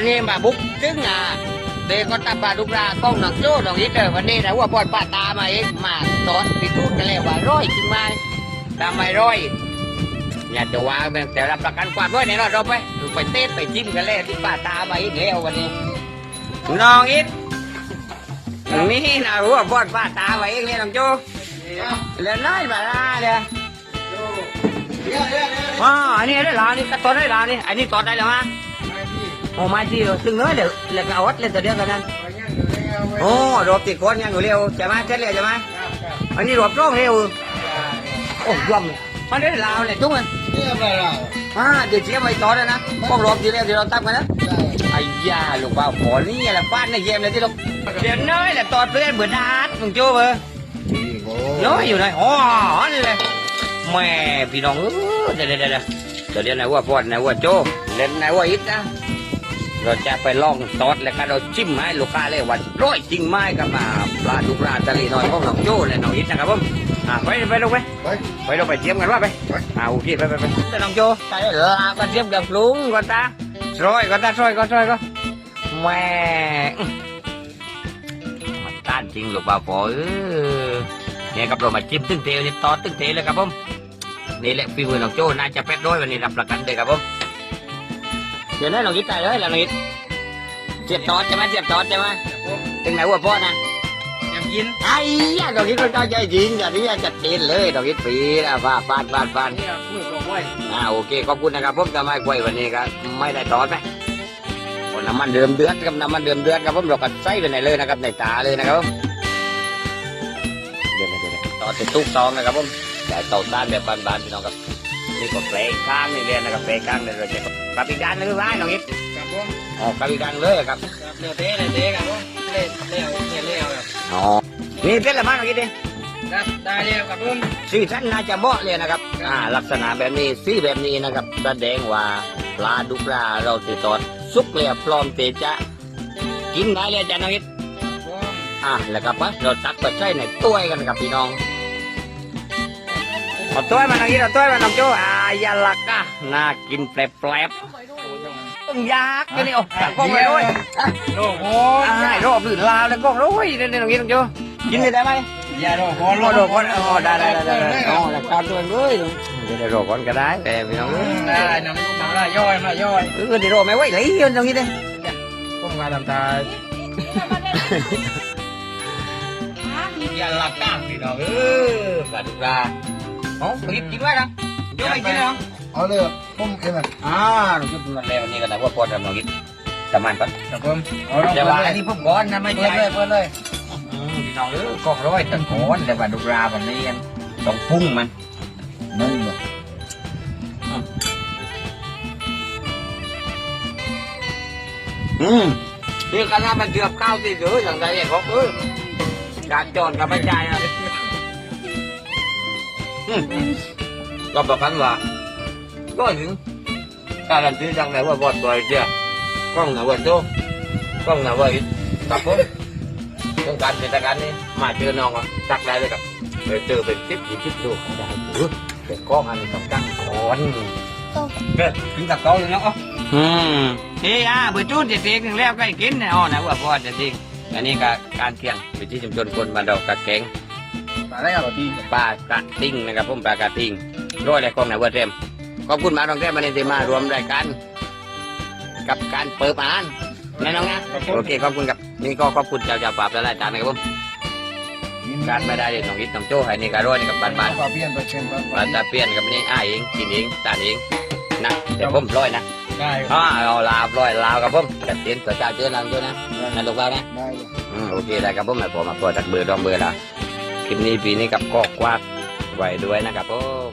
วันนี้มาบุกถึงอะเด็กก็ตาปลาดุกราก้องหนังโจ้หนังยิดเลยวันนี้นะว่าปอดป้าตามาเองมาสอนพิสูจน์กันแล้วว่าร้อยจริงไหมทำไมร้อยอย่าจะว่าเป็นแต่รับประกันความร้อยแน่นอนเราไปไปเต้นไปจิ้มกันแล้วที่ป้าตามาอีกแล้ววันนี้น้องอิดนี่นะรู้ว่าปอดป้าตามาเองเลยน้องโจ้แล้วน้อยมาละเลยอ๋ออันนี้ได้ลานี่ตอนได้ลานี่อันนี้ตอนได้แล้วฮะ โอ้มาที่ซึ่งเนื้อเดี๋ยวเล็กเอาวัดเล่นตัวเดียวกันนั้นโอ้รบติดคนยังอยู่เร็วใช่ไหมเสร็จแล้วใช่ไหมอันนี้รบร้องเร็วโอ้ยอมมันได้ลาวเลยจุ้งมันอ่าเดี๋ยวเชียร์ไปต่อแล้วนะพวกรบทีเดียวเดี๋ยวเราตั้งกันนะไอ้ยาลูกบ่าวขอนี่แหละบ้านในเยี่ยมเลยที่ลูกเดี๋ยวน้อยแหละตอนเพื่อนเบื่อดาดมึงโจ้เบอร์น้อยอยู่ไหนอ๋อนี่เลยแม่พี่น้องเออเดี๋ยวเดี๋ยวเดี๋ยวเดี๋ยวเดี๋ยวไหนว่าพอดไหนว่าโจ้เล่นไหนว่าอิดนะ เราจะไปลองซอสแล้วก็เราจิ้มให้ลูกค้าเลยว่าร้อยจริงไหมกับมาปลาดุกราตะลีน้อยของน้องโจและน้องอิดนะครับผมอ่าไปไปลงไปไปลงไปเตรียมกันว่าไปอ่าโอเคไปไปไปแต่น้องโจใส่ลาก็เตรียมกับลุงก่อนตาซอยก่อนตาซอยก่อนซอยก่อนแม่มันต้านจริงลูกบ่าวพอเออเนี่ยครับเรามาจิ้มตึ้งเทนี่ต่อตึ้งเทเลยครับผมนี่แหละฝีมือน้องโจ้น่าจะเป็ดร้อยวันนี้รับประกันเลยครับผม เดี๋ยวนั้นน้องยิดตายเลยแล้วน้องยิดเสียบตอดใช่ไหมเสียบตอดใช่ไหมถึงไหนหัวพ่อนะยังกินไอ้ยาน้องยิดก็ใจจริงอย่างนี้จัดเต็มเลยน้องยิดปีนะฟาดฟาดฟาดฟาดนี่มือลงไว้อ่าโอเคขอบคุณนะครับผมทำไมกล้วยวันนี้ครับไม่ได้ตอดไหมโอ้น้ำมันเดือมเดือดครับน้ำมันเดือมเดือดครับผมเราก็ใส่ไปไหนเลยนะครับในตาเลยนะครับผมเดี๋ยวเดี๋ยวเดี๋ยวต่อติดตุ๊กซองนะครับผมแต่เต่าด้านแบบบานๆพี่น้องครับ นี่ก็เปลข้างนี่เรียนนะครับเปลข้างเลยเราจะกลับอีกด้านหนึงร้ายน้องอิดครับผมออกลับอีกด้านเลยครับเลี้ยวเตะเลยเตะครับผมเลี้ยวเลี้ยวเนี่ยเลี้ยวครับอ๋อนี่เป็นละมั้างน้องอิดดิได้ได้เลี้ยวครับผมสีท่านน่าจะเหมาะเลยนะครับอ่าลักษณะแบบนี้สีแบบนี้นะครับแสดงว่าปลาดุกปลาเราติดตอดสุกเลยพร้อมเตจะกินได้เลยจ้ะน้องอิดผมอ่าแล้วก็ปะเราตักไปใส่ในถ้วกันครับพี่น้องเอาถ้วมาน้องอิดเอายมาลักกะน่ากินแปลบๆต้องยากกันนี่โอ้กล้องไปด้วยโอ้โหอ่รอบหรือลาวแล้วกล้องด้ยนี่นี่ตรงนี้ตรงนี้กินได้ไหมอย่าโดนคนโหโดนอ๋อได้ได้ได้ได้อ๋อแล้วการตัวเลยเดี๋ยวได้โดนก่อนก็ได้แต่พี่น้องได้น้ำน้ำละย่อยละย่อยเออเดี๋ยวโดนไม่ไหวเลยตรงนี้เลยผมมาทำตาอย่าหลับก้างพี่น้องเออปลาดุกปลาอ๋อตรงนี้กินไว้นะ ยกไปกินเลยเอาเลยผมเองอะอ่าเราจุดมันแล้วนี่ก็ได้ว่าพอทำตรงนี้สมันก่อนครับผมเอาลงแต่ไปว่าเลอันยนี้ผมก้อนนะไม่เปิดใช่เลยเปิดเลยพี่น้องเออกล้องร้อยตะโกนแต่ว่าดุกราวันนี้ต้องพุ่งมันนั่นเหรออืมนี่คณะมันเกือบเข้าที่ซื้ออย่างไรเนี่ยบอกเออการโจรกับไม่ใจอะ อืมก็บอกกันว่าก็ถึงการันตีจังไหนว่าบอดบ่อยเดียวกล้องหนาว่าโตกล้องหนาว่าอิดกับผมต้องการเป็นการนี้มาเจอน้องอะตักได้เลยครับไปเจอเป็นทิปยี่ทิปดูเขาได้เออเป็นกล้องอันนี้ต้องตั้งคอนเออถึงกับกล้องเลยเนาะอืมเฮ้ยอะเบื่อจูดจะเตียงแล้วใกล้กินเนี่ยอ๋อนะว่าพ่อจะจริงอันนี้ก็การเที่ยงวิธีชุมชนคนบ้านดอกกะแกงมาได้เอาดีปลากระติ่งนะครับผมปลากระติ่ง ร้อยเลยกองไหนเวอร์เทมขอบคุณมาดองแท้มาในที่มารวมรายการกับการเปิดอ่านนะน้องนะโอเคขอบคุณครับนี่ก็ขอบคุณเจ้าเจ้าปราบและรายการนะครับผมการไม่ได้เลยน้องอิทน้องโจ้ให้นี่ก็ร้อยนี่กับบ้านบ้านปลาเปลี่ยนไปเช่นปลาบ้านตาเปลี่ยนกับนี่อ้ายเองกินเองตานเองนะเดี๋ยวผมร้อยนะได้อ่าเอาลาวร้อยลาวกับผมกระเตียนตัวเจ้าเจอลังด้วยนะนั่นลูกเรานะได้เลยอืมโอเคได้ครับผมให้ผมมาเปิดจากเบอร์ดองเบอร์ละคลิปนี้ปีนี้กับก็กวาดไว้ด้วยนะครับผม